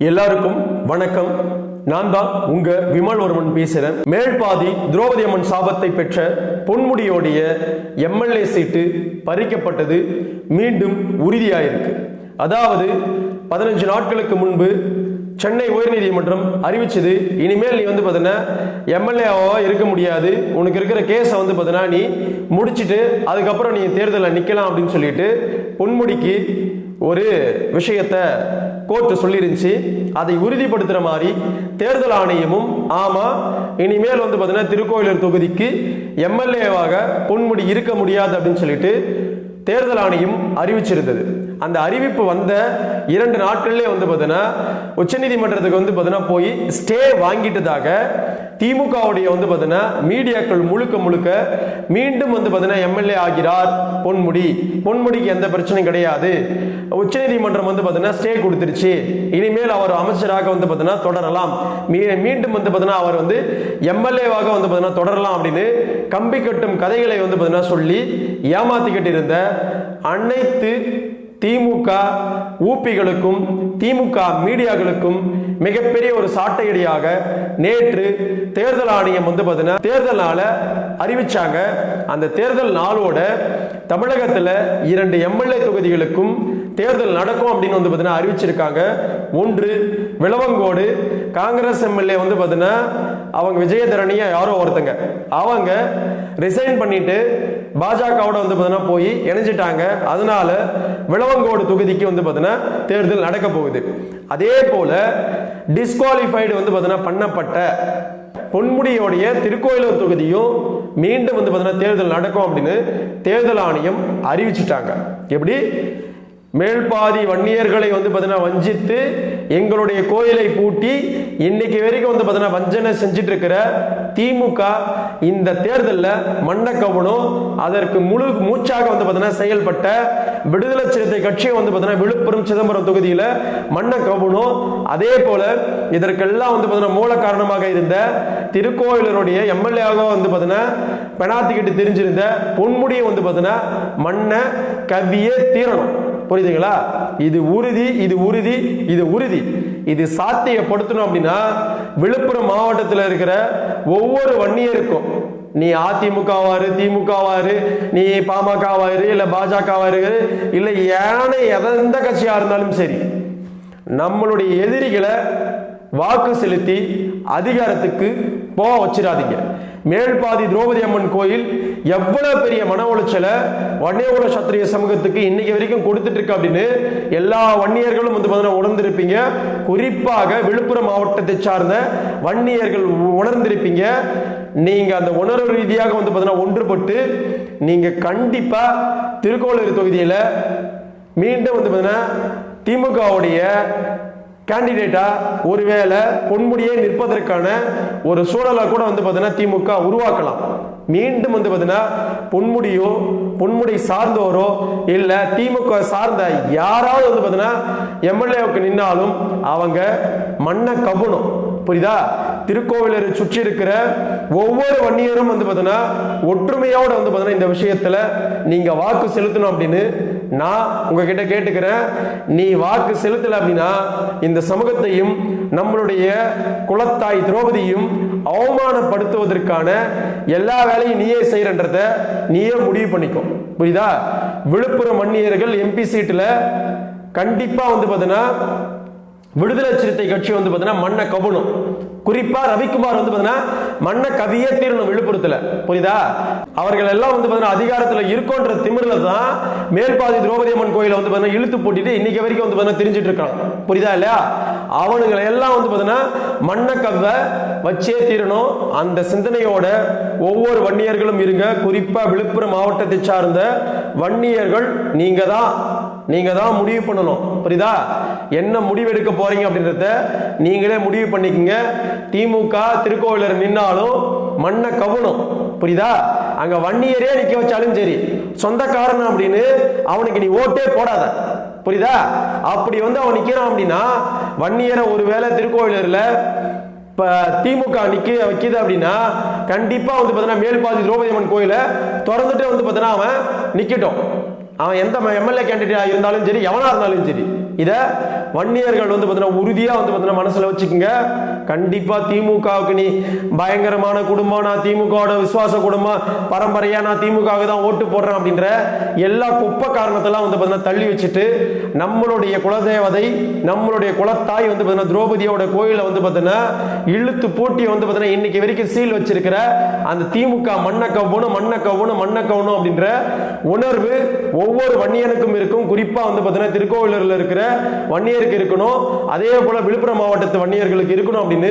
எல்லாருக்கும் வணக்கம். நான் தான் உங்க விமல்வர்மன் பேசுறேன். மேல்பாதி திரௌபதி அம்மன் சாபத்தை பெற்ற பொன்முடியோடைய எம்எல்ஏ சீட்டு பறிக்கப்பட்டது மீண்டும் உறுதியாயிருக்கு. அதாவது பதினஞ்சு நாட்களுக்கு முன்பு சென்னை உயர்நீதிமன்றம் அறிவிச்சது இனிமேல் நீ வந்து பார்த்தீங்கன்னா எம்எல்ஏவாக இருக்க முடியாது. உனக்கு இருக்கிற கேஸை வந்து பார்த்தீங்கன்னா நீ முடிச்சிட்டு அதுக்கப்புறம் நீ தேர்தலில் நிற்கலாம் அப்படின்னு சொல்லிட்டு பொன்முடிக்கு ஒரு விஷயத்தை கோர்ட்டு சொல்லிருந்துச்சு அதை உறுதிப்படுத்துகிற மாதிரி தேர்தல் ஆணையமும் ஆமாம் இனிமேல் வந்து பார்த்தீங்கன்னா திருக்கோயிலூர் தொகுதிக்கு எம்எல்ஏவாக பொன்முடி இருக்க முடியாது அப்படின்னு சொல்லிட்டு தேர்தல் ஆணையம் அறிவிச்சிருந்தது. அந்த அறிவிப்பு வந்த இரண்டு நாட்கள்லேயே வந்து பார்த்தீங்கன்னா உச்சநீதிமன்றத்துக்கு வந்து பார்த்தீங்கன்னா போய் ஸ்டே வாங்கிட்டதாக திமுகவுடைய வந்து பார்த்தீங்கன்னா மீடியாக்கள் முழுக்க முழுக்க மீண்டும் வந்து பார்த்தீங்கன்னா எம்எல்ஏ ஆகிறார் பொன்முடி. பொன்முடிக்கு எந்த பிரச்சனையும் கிடையாது. உச்சநீதிமன்றம் வந்து பார்த்தீங்கன்னா ஸ்டே கொடுத்துருச்சு. இனிமேல் அவர் அமைச்சராக வந்து பார்த்தீங்கன்னா தொடரலாம். மீ- மீண்டும் வந்து பார்த்தீங்கன்னா அவர் வந்து எம்எல்ஏவாக வந்து பார்த்தீங்கன்னா தொடரலாம் அப்படின்னு கம்பி கட்டும் கதைகளை வந்து பார்த்தீங்கன்னா சொல்லி ஏமாத்திக்கிட்டு இருந்த அனைத்து திமுக ஊப்பிகளுக்கும் திமுக மீடியாக்களுக்கும் மிகப்பெரிய ஒரு சாட்டையடியாக நேற்று தேர்தல் ஆணையம் வந்து பார்த்தீங்கன்னா தேர்தல் நாளை அறிவிச்சாங்க. அந்த தேர்தல் நாளோட தமிழகத்தில் இரண்டு எம்எல்ஏ தொகுதிகளுக்கும் தேர்தல் நடக்கும் அப்படின்னு வந்து பார்த்தீங்கன்னா அறிவிச்சிருக்காங்க. ஒன்று விளவங்கோடு காங்கிரஸ் எம்எல்ஏ வந்து பார்த்தீங்கன்னா அவங்க விஜயதரணியா யாரோ ஒருத்தங்க. அவங்க ரிசைன் பண்ணிட்டு பாஜகவோட வந்து பார்த்தீங்கன்னா போய் இணைஞ்சிட்டாங்க. அதனால விளவங்கோடு தொகுதிக்கு வந்து பார்த்தீங்கன்னா தேர்தல் நடக்க போகுது. அதே போல டிஸ்குவாலிஃபைடு வந்து பார்த்தீங்கன்னா பண்ணப்பட்ட பொன்முடியோடைய திருக்கோயிலூர் தொகுதியும் மீண்டும் வந்து பார்த்தீங்கன்னா தேர்தல் நடக்கும் அப்படின்னு தேர்தல் ஆணையம் அறிவிச்சிட்டாங்க. எப்படி? மேல்பாதி வன்னியர்களை வந்து பார்த்தீங்கன்னா வஞ்சித்து எங்களுடைய கோயிலை பூட்டி இன்னைக்கு வரைக்கும் வந்து பார்த்தீங்கன்னா வஞ்சனை செஞ்சிட்டு இருக்கிற திமுக இந்த தேர்தலில் மண்டக்கவனும் அதற்கு முழு மூச்சாக வந்து பார்த்தீங்கன்னா செயல்பட்ட விடுதலை சிறுத்தை கட்சியை வந்து பார்த்தீங்கன்னா விழுப்புரம் சிதம்பரம் தொகுதியில் மண்ணை அதே போல இதற்கெல்லாம் வந்து பார்த்தீங்கன்னா மூல காரணமாக இருந்த திருக்கோயிலருடைய எம்எல்ஏவாக வந்து பார்த்தீங்கன்னா பெனாத்திக்கிட்டு தெரிஞ்சிருந்த பொன்முடியை வந்து பார்த்தீங்கன்னா மண்ணை கவியே தீரணும். புரியுதுங்களா? இது உறுதி இது உறுதி இது உறுதி. இது சாத்தியப்படுத்தணும் அப்படின்னா விழுப்புரம் மாவட்டத்தில் இருக்கிற ஒவ்வொரு வன்னியருக்கும் நீ அதிமுகவாரு திமுகவாரு நீ பாமகவாரு இல்லை பாஜகவாரு இல்லை ஏனை எந்த கட்சியாக இருந்தாலும் சரி நம்மளுடைய எதிரிகளை வாக்கு செலுத்தி அதிகாரத்துக்கு போக வச்சிடாதீங்க. மேல்பாதி திரௌபதி அம்மன் கோயில் எவ்வளவு பெரிய மன உளைச்சலை வன்னியகுல சத்திரிய சமூகத்துக்கு இன்னைக்கு வரைக்கும் கொடுத்துட்டு இருக்கு அப்படின்னு எல்லா வன்னியர்களும் வந்து பார்த்தீங்கன்னா உணர்ந்திருப்பீங்க. குறிப்பாக விழுப்புரம் மாவட்டத்தை சார்ந்த வன்னியர்கள் உணர்ந்திருப்பீங்க. நீங்க அந்த உணர்வு ரீதியாக வந்து பார்த்தீங்கன்னா ஒன்றுபட்டு நீங்க கண்டிப்பா திருக்கோளூர் தொகுதியில் மீண்டும் வந்து பார்த்தீங்கன்னா திமுகவுடைய கேண்டிடேட்டா ஒருவேளை பொன்முடியே நிற்பதற்கான ஒரு சூழலை கூட வந்து பார்த்தீங்கன்னா திமுக உருவாக்கலாம். மீண்டும் வந்து பார்த்தீங்கன்னா பொன்முடியோ பொன்முடி சார்ந்தோரோ இல்லை திமுக சார்ந்த யாராவது வந்து பார்த்தீங்கன்னா எம்எல்ஏவுக்கு நின்னாலும் அவங்க மண்ணை கபணும் புரியுதா? திருக்கோவிலரை சுற்றி இருக்கிற ஒவ்வொரு வன்னியரும் வந்து பார்த்தீங்கன்னா ஒற்றுமையோடு வந்து பார்த்தீங்கன்னா இந்த விஷயத்தில் நீங்கள் வாக்கு செலுத்தணும் அப்படின்னு நான் உங்ககிட்ட கேட்டுக்கிறேன் நீ வாக்கு செலுத்தல அப்படின்னா இந்த சமூகத்தையும் நம்மளுடைய குலத்தாய் திரௌபதியும் அவமானப்படுத்துவதற்கான எல்லா வேலையும் நீயே செய்யறன்றத நீயே முடிவு பண்ணிக்கோ. புரியுதா? விழுப்புரம் மன்னியர்கள் எம்பி சீட்டில் கண்டிப்பாக வந்து பார்த்தீங்கன்னா விடுதலை சிறுத்தை கட்சி வந்து பார்த்தீங்கன்னா மண்ணை கவனும் குறிப்பா ரவிக்குமார் வந்து பார்த்தீங்கன்னா மண்ணை கவியே தீரணும் விழுப்புரத்துல. புரியுதா? அவர்கள் எல்லாம் வந்து பார்த்தீங்கன்னா அதிகாரத்துல இருக்கோன்ற திமிர்ல தான் மேல்பாதி திரௌபதி அம்மன் கோயிலை வந்து பார்த்தீங்கன்னா இழுத்து போட்டிட்டு இன்னைக்கு வரைக்கும் வந்து பார்த்தீங்கன்னா தெரிஞ்சிட்டு இருக்கான். புரியுதா இல்லையா? அவனுங்களை எல்லாம் வந்து பார்த்தீங்கன்னா மண்ணை கவ்வ வச்சே தீரணும். அந்த சிந்தனையோட ஒவ்வொரு வன்னியர்களும் இருங்க. குறிப்பா விழுப்புரம் மாவட்டத்தை சார்ந்த வன்னியர்கள் நீங்க தான் நீங்க தான் முடிவு பண்ணணும். புரியுதா? என்ன முடிவெடுக்க போறீங்க அப்படின்றத நீங்களே முடிவு பண்ணிக்கங்க. திமுக திருக்கோவிலர் நின்னாலும் மண்ணை கவனம் புரியுதா? அங்க வன்னியரே நிக்க வச்சாலும் சரி சொந்தக்காரன் அப்படின்னு அவனுக்கு நீ ஓட்டே போடாத. புரியுதா? அப்படி வந்து அவன் நிக்கிறான் அப்படின்னா வன்னியரை ஒருவேளை திருக்கோவிலூர்ல இப்ப திமுக நிக்க வைக்குது அப்படின்னா கண்டிப்பா வந்து பார்த்தீங்கன்னா மேல்பாதி திரௌபதி அம்மன் கோயிலை திறந்துட்டு வந்து பார்த்தீங்கன்னா அவன் நிக்கட்டும். அவன் எந்த எம்எல்ஏ கேண்டிடேட் இருந்தாலும் சரி எவனா இருந்தாலும் சரி. இதை வன்னியர்கள் வந்து பார்த்தீங்கன்னா உறுதியாக வந்து பார்த்தீங்கன்னா மனசில் வச்சுக்கோங்க. கண்டிப்பாக திமுகவுக்கு நீ பயங்கரமான குடும்பம் நான் திமுகவோட விசுவாச குடும்பம் பரம்பரையாக நான் திமுகவுக்கு தான் ஓட்டு போடுறேன் அப்படின்ற எல்லா குப்பை காரணத்தெல்லாம் வந்து பார்த்தீங்கன்னா தள்ளி வச்சுட்டு நம்மளுடைய குலதேவதை நம்மளுடைய குலத்தாய் வந்து பார்த்தீங்கன்னா திரௌபதியோட கோயிலை வந்து பார்த்தீங்கன்னா இழுத்து போட்டியை வந்து பார்த்தீங்கன்னா இன்னைக்கு வரைக்கும் சீல் வச்சிருக்கிற அந்த திமுக மண்ணை கவ்வணும் மண்ணை கவ்வணும் மண்ணை கவ்வணும் அப்படின்ற உணர்வு ஒவ்வொரு வன்னியனுக்கும் இருக்கும். குறிப்பாக வந்து பார்த்தீங்கன்னா திருக்கோவிலூரில் இருக்கிற வன்னியர் வன்னியருக்கு இருக்கணும். அதே போல விழுப்புரம் மாவட்டத்து வன்னியர்களுக்கு இருக்கணும் அப்படின்னு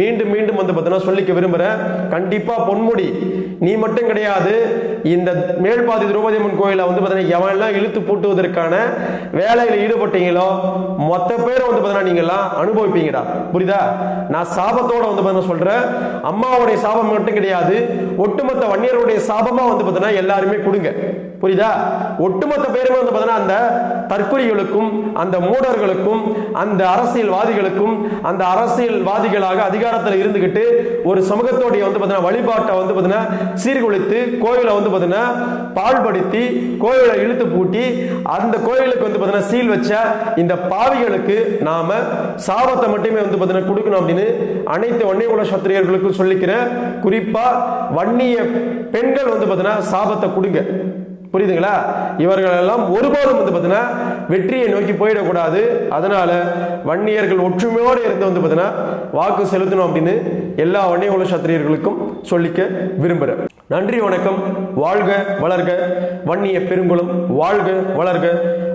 மீண்டும் மீண்டும் வந்து பார்த்தோன்னா சொல்லிக்க விரும்புகிறேன் கண்டிப்பா பொன்முடி நீ மட்டும் கிடையாது. இந்த மேல்பாதி திரௌபதி அம்மன் கோயிலை வந்து பார்த்தீங்கன்னா எவன்லாம் இழுத்து பூட்டுவதற்கான வேலையில் ஈடுபட்டீங்களோ மொத்த பேரை வந்து பார்த்தீங்கன்னா நீங்கள்லாம் அனுபவிப்பீங்கடா. புரியுதா? நான் சாபத்தோட வந்து பார்த்தீங்கன்னா சொல்றேன். அம்மாவுடைய சாபம் மட்டும் கிடையாது ஒட்டுமொத்த வன்னியருடைய சாபமா வந்து பார்த்தீங்கன்னா எல்லாருமே கொடுங்க. புரியுதா? ஒட்டுமொத்த பேருமே வந்து பார்த்தீங்கன்னா அந்த தற்கொலைகளுக்கும் அந்த மூடர்களுக்கும் அந்த அரசியல்வாதிகளுக்கும் அந்த அரசியல்வாதிகளாக அதிகாரத்தில் இருந்துகிட்டு ஒரு சமூகத்தோடைய வந்து பார்த்தீங்கன்னா வழிபாட்டை வந்து பார்த்தீங்கன்னா சீர்குலைத்து கோயிலை வந்து பார்த்தீங்கன்னா பாழ்படுத்தி கோயிலை இழுத்து பூட்டி அந்த கோயிலுக்கு வந்து பார்த்தீங்கன்னா சீல் வச்ச இந்த பாவிகளுக்கு நாம சாபத்தை மட்டுமே வந்து பார்த்தீங்கன்னா கொடுக்கணும் அப்படின்னு அனைத்து வன்னிய குல சத்திரியர்களுக்கும் சொல்லிக்கிற குறிப்பா வன்னிய பெண்கள் வந்து பார்த்தீங்கன்னா சாபத்தை கொடுங்க. புரியுதுங்களா? இவர்கள் எல்லாம் ஒருபோதும் வந்து பார்த்தீங்கன்னா வெற்றியை நோக்கி போயிடக்கூடாது. அதனால வன்னியர்கள் ஒற்றுமையோடு இருந்து வந்து பார்த்தீங்கன்னா வாக்கு செலுத்தணும் அப்படின்னு எல்லா வன்னிய குல சத்திரியர்களுக்கும் சொல்லிக்க விரும்புகிறேன் நன்றி வணக்கம். வாழ்க வளர்க. வன்னிய பெருங்குளம் வாழ்க வளர்க.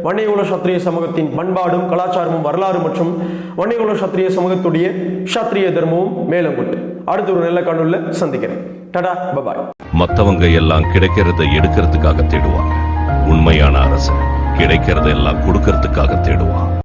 வன்னியகுல சத்திரிய சமூகத்தின் பண்பாடும் கலாச்சாரமும் வரலாறு மற்றும் வன்னியகுல சத்திரிய சமூகத்துடைய சத்திரிய தர்மமும் மேலும் கொண்டு அடுத்த ஒரு நல்ல கண்ணுள்ள சந்திக்கிறேன். டடா பபாய். மத்தவங்க எல்லாம் கிடைக்கிறத எடுக்கிறதுக்காக தேடுவாங்க. உண்மையான அரசு கிடைக்கிறத எல்லாம் கொடுக்கறதுக்காக தேடுவான்.